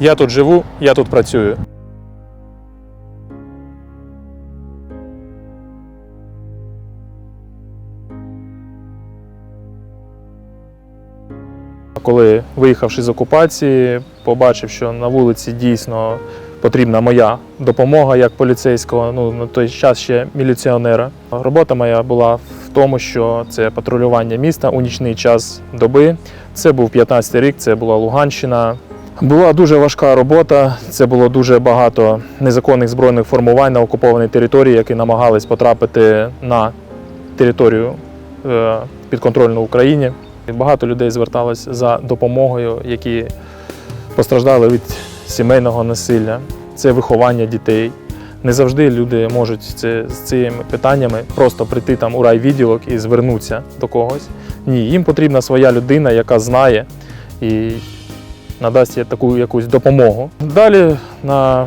Я тут живу, я тут працюю. Коли виїхавши з окупації, побачив, що на вулиці дійсно потрібна моя допомога як поліцейського, ну на той час ще міліціонера. Робота моя була в тому, що це патрулювання міста у нічний час доби. Це був 15-й рік, це була Луганщина. Була дуже важка робота. Це було дуже багато незаконних збройних формувань на окупованій території, які намагались потрапити на територію е, підконтрольну Україні. Багато людей зверталось за допомогою, які постраждали від сімейного насилля. Це виховання дітей. Не завжди люди можуть це, з цими питаннями просто прийти там у райвідділок і звернутися до когось. Ні, їм потрібна своя людина, яка знає і надасть таку якусь допомогу. Далі на,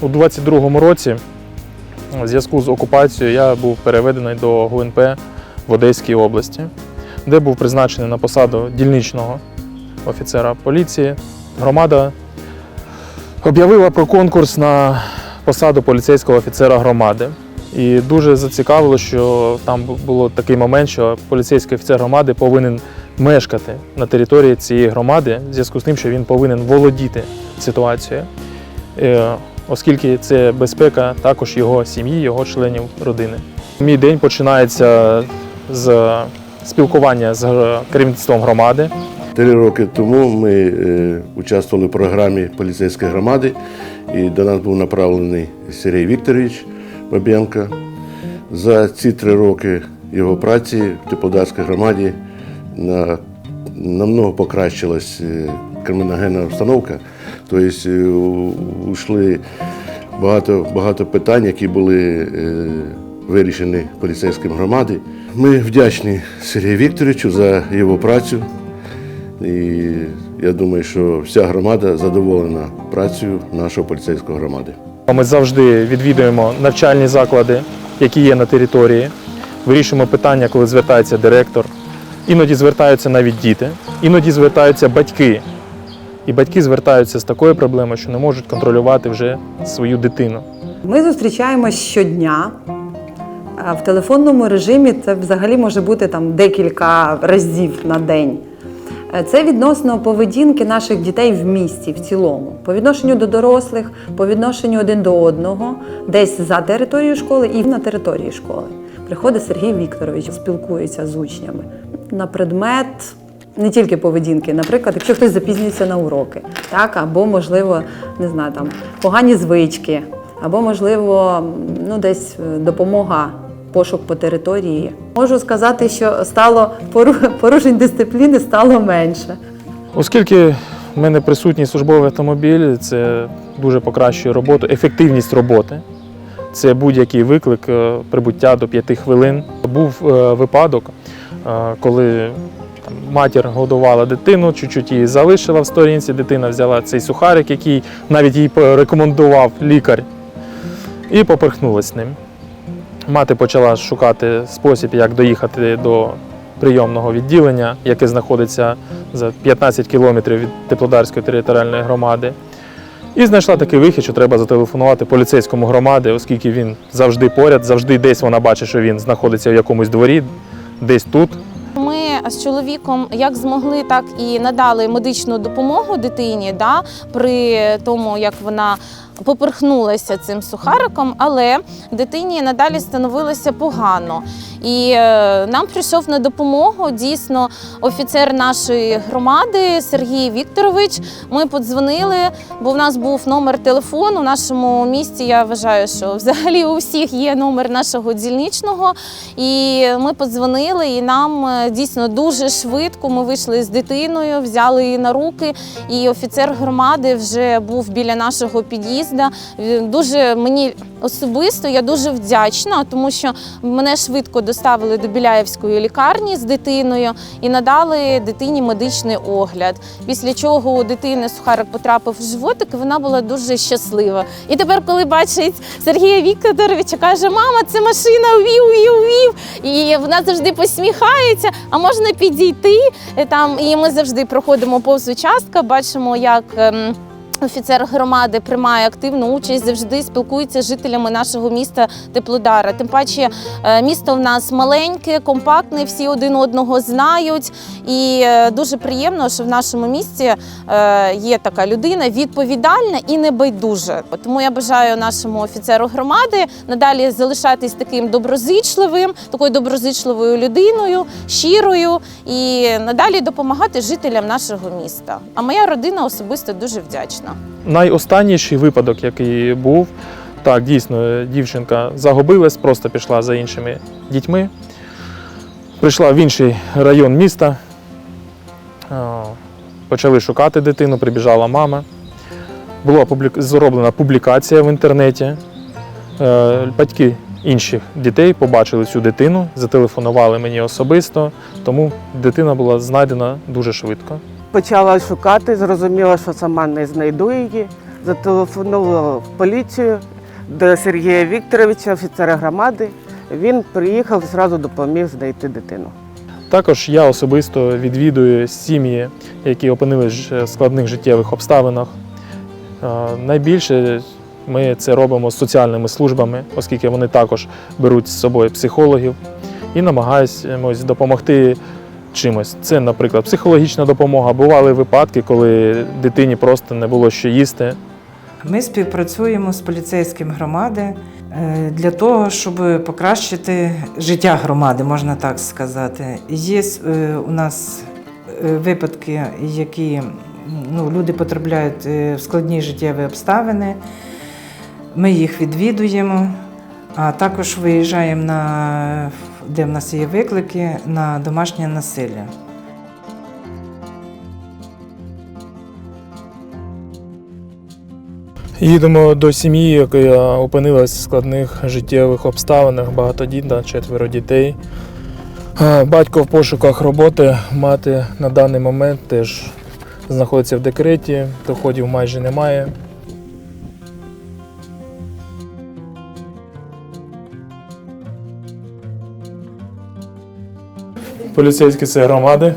у 22-му році, в зв'язку з окупацією, я був переведений до ГУНП в Одеській області, де був призначений на посаду дільничного офіцера поліції. Громада об'явила про конкурс на посаду поліцейського офіцера громади. І дуже зацікавило, що там було такий момент, що поліцейський офіцер громади повинен мешкати на території цієї громади, в зв'язку з тим, що він повинен володіти ситуацією, Е, оскільки це безпека також його сім'ї, його членів родини. Мій день починається з спілкування з керівництвом громади. Три роки тому ми е, участвували в програмі поліцейської громади, і до нас був направлений Сергій Вікторович Бабенко. За ці три роки його праці в Теплодарській громаді намного покращилась е, криміногенна обстановка. Тобто е, ушли багато, багато питань, які були е, вирішені поліцейським громади. Ми вдячні Сергію Вікторовичу за його працю. І я думаю, що вся громада задоволена працею нашої поліцейської громади. Ми завжди відвідуємо навчальні заклади, які є на території. Вирішуємо питання, коли звертається директор. Іноді звертаються навіть діти, іноді звертаються батьки. І батьки звертаються з такою проблемою, що не можуть контролювати вже свою дитину. Ми зустрічаємось щодня. А В телефонному режимі це взагалі може бути там декілька разів на день. Е, Це відносно поведінки наших дітей в місті в цілому, по відношенню до дорослих, по відношенню один до одного, десь за територією школи і на території школи. Приходить Сергій Вікторович, спілкується з учнями на предмет не тільки поведінки, наприклад, якщо хтось запізнюється на уроки, так або можливо, не знаю, там погані звички, або можливо, ну десь е, допомога. Пошук по території. Можу сказати, що стало пору- порушень дисципліни стало менше. Оскільки в мене присутній службовий автомобіль, це дуже покращує роботу, ефективність роботи. Це будь-який виклик, е, прибуття до 5 хвилин. Був е, випадок, е, коли матір годувала дитину, чуть-чуть її залишила в сторінці, дитина взяла цей сухарик, який навіть їй порекомендував лікар, і поперхнулась ним. Мати почала шукати спосіб, як доїхати до прийомного відділення, яке знаходиться за 15 кілометрів від Теплодарської територіальної громади. І знайшла такий вихід, що треба зателефонувати поліцейському громади, оскільки він завжди поряд, завжди десь вона бачить, що він знаходиться в якомусь дворі, десь тут. Ми з чоловіком як змогли, так і надали медичну допомогу дитині, да, при тому, як вона поперхнулася цим сухариком, але дитині надалі становилося погано. І е, нам прийшов на допомогу дійсно офіцер нашої громади Сергій Вікторович. Ми подзвонили, бо в нас був номер телефону. У нашому місті я вважаю, що взагалі у всіх є номер нашого дільничного. І ми подзвонили, і нам е, дійсно дуже швидко ми вийшли з дитиною, взяли її на руки. І офіцер громади вже був біля нашого під'їзду. Він Дуже мені особисто я дуже вдячна, тому що мене швидко доставили до Біляєвської лікарні з дитиною і надали дитині медичний огляд. Після чого у дитини сухарик потрапив в животик, і вона була дуже щаслива. І тепер, коли бачить Сергія Вікторовича, каже: Мама, це машина вів, вів, вів. І вона завжди посміхається. А можна підійти там, і ми завжди проходимо повз участка, бачимо, як. Офіцер громади приймає активну участь, завжди спілкується з жителями нашого міста Теплодара. Тим паче, е, місто в нас маленьке, компактне, всі один одного знають. І е, дуже приємно, що в нашому місті е, є така людина відповідальна і небайдужа. Тому я бажаю нашому офіцеру громади надалі залишатись таким доброзичливим, такою доброзичливою людиною, щирою і надалі допомагати жителям нашого міста. А моя родина особисто дуже вдячна. Найостанніший випадок, який був, так, дійсно, дівчинка загубилась, просто пішла за іншими дітьми. Прийшла в інший район міста. Почали шукати дитину, прибіжала мама. Була публі- зроблена публікація в інтернеті. Е, Батьки інших дітей побачили цю дитину, зателефонували мені особисто, тому дитина була знайдена дуже швидко. Почала шукати, зрозуміла, що сама не знайду її. Зателефонувала в поліцію до Сергія Вікторовича, офіцера громади. Він приїхав і зразу допоміг знайти дитину. Також я особисто відвідую сім'ї, які опинились в складних життєвих обставинах. Е, Найбільше ми це робимо з соціальними службами, оскільки вони також беруть з собою психологів і намагаємось допомогти чимось. Це, наприклад, психологічна допомога. Бували випадки, коли дитині просто не було що їсти. Ми співпрацюємо з поліцейським громади е, для того, щоб покращити життя громади, можна так сказати. Є е, у нас е, випадки, які ну, люди потрапляють в складні життєві обставини. Ми їх відвідуємо, а також виїжджаємо на де в нас є виклики на домашнє насилля. Їдемо до сім'ї, яка опинилась в складних життєвих обставинах, багатодітна, четверо дітей. Батько в пошуках роботи, мати на даний момент теж знаходиться в декреті, доходів майже немає. Поліцейські це громади.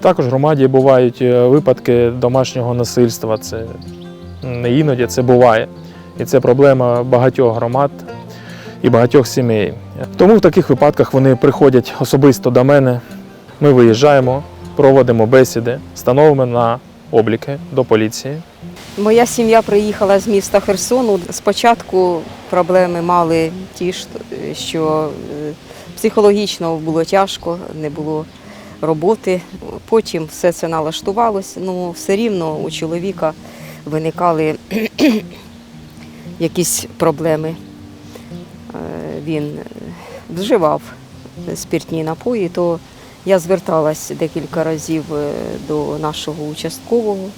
Також в громаді бувають е, випадки домашнього насильства. Це не іноді це буває. І це проблема багатьох громад і багатьох сімей. Тому в таких випадках вони приходять особисто до мене. Ми виїжджаємо, проводимо бесіди, становимо на обліки до поліції. Моя сім'я приїхала з міста Херсону. Спочатку проблеми мали ті, що е, психологічно було тяжко, не було роботи. Потім все це налаштувалося. Ну, все рівно у чоловіка виникали якісь проблеми. Е, Він вживав спиртні напої, то я зверталась декілька разів е, до нашого участкового.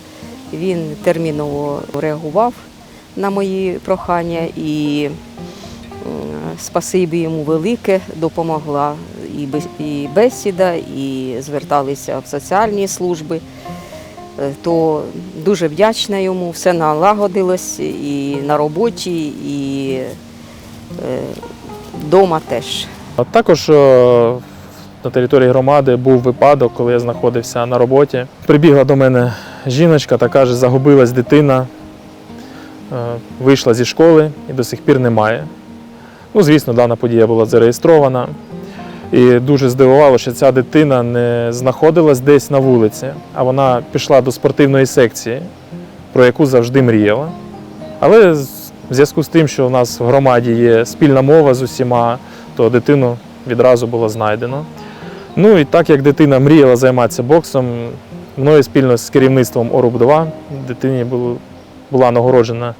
Він терміново реагував на мої прохання і спасибі йому велике, допомогла і бесіда, і зверталися в соціальні служби. Е, То дуже вдячна йому, все налагодилось і на роботі, і вдома теж. А також е, на території громади був випадок, коли я знаходився на роботі. Прибігла до мене жіночка та каже, загубилась дитина, е, вийшла зі школи і до сих пір немає. Ну, звісно, дана подія була зареєстрована. І дуже здивувало, що ця дитина не знаходилась десь на вулиці, а вона пішла до спортивної секції, про яку завжди мріяла. Але в зв'язку з тим, що у нас в громаді є спільна мова з усіма, то дитину відразу було знайдено. Ну і так як дитина мріяла займатися боксом, мною спільно з керівництвом ОРУБ-2 дитині було- була нагороджена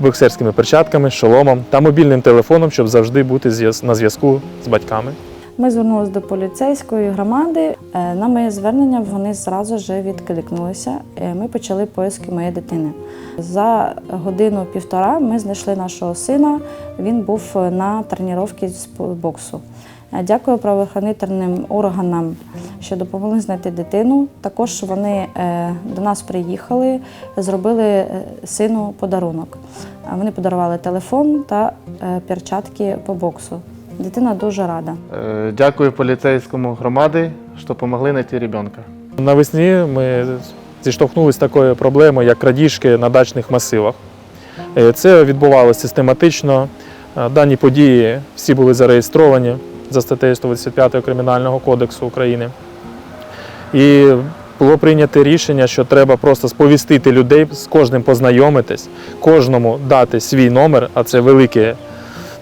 боксерськими перчатками, шоломом та мобільним телефоном, щоб завжди бути на зв'язку з батьками. Ми звернулися до поліцейської громади. Е, На моє звернення вони зразу ж відкликнулися. Е, Ми почали поиски моєї дитини. За годину-півтора ми знайшли нашого сина. Він був на тренуванні з боксу. Е, Дякую правоохоронительним органам, що допомогли знайти дитину. Також вони е, до нас приїхали, зробили е, сину подарунок. Вони подарували телефон та перчатки по боксу. Дитина дуже рада. Дякую поліцейському громаді, що допомогли знайти ребенка. Навесні ми зіштовхнулися з такою проблемою, як крадіжки на дачних масивах. Це відбувалося систематично. Дані події всі були зареєстровані за статтею 185 Кримінального кодексу України. І було прийнято рішення, що треба просто сповістити людей, з кожним познайомитись, кожному дати свій номер, а це великі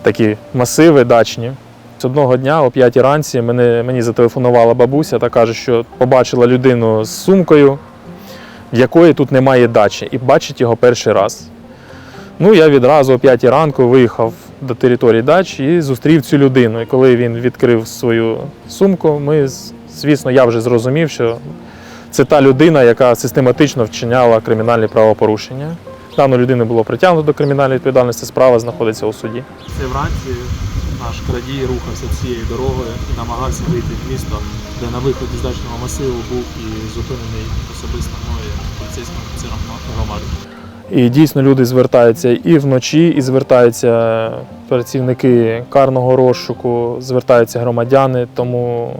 такі масиви дачні. З одного дня о 5 ранці мене, мені зателефонувала бабуся та каже, що побачила людину з сумкою, в якої тут немає дачі, і бачить його перший раз. Ну, я відразу о 5 ранку виїхав до території дачі і зустрів цю людину. І коли він відкрив свою сумку, ми, звісно, я вже зрозумів, що це та людина, яка систематично вчиняла кримінальні правопорушення. Дану людину було притягнуто до кримінальної відповідальності, справа знаходиться у суді. Це вранці наш крадій рухався цією дорогою і намагався вийти в місто, де на виході з дачного масиву був і зупинений особисто мною поліцейським офіцером громади. І дійсно люди звертаються і вночі, і звертаються працівники карного розшуку, звертаються громадяни. Тому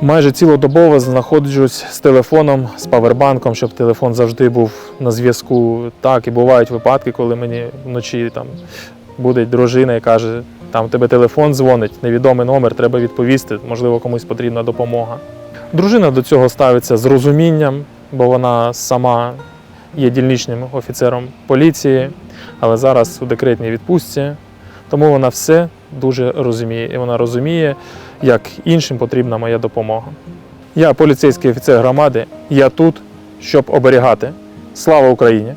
майже цілодобово знаходжусь з телефоном, з павербанком, щоб телефон завжди був на зв'язку. Так, і бувають випадки, коли мені вночі там буде дружина і каже, там тебе телефон дзвонить, невідомий номер, треба відповісти, можливо, комусь потрібна допомога. Дружина до цього ставиться з розумінням, бо вона сама є дільничним офіцером поліції, але зараз у декретній відпустці. Тому вона все дуже розуміє. І вона розуміє, як іншим потрібна моя допомога. Я поліцейський офіцер громади, я тут, щоб оберігати. Слава Україні!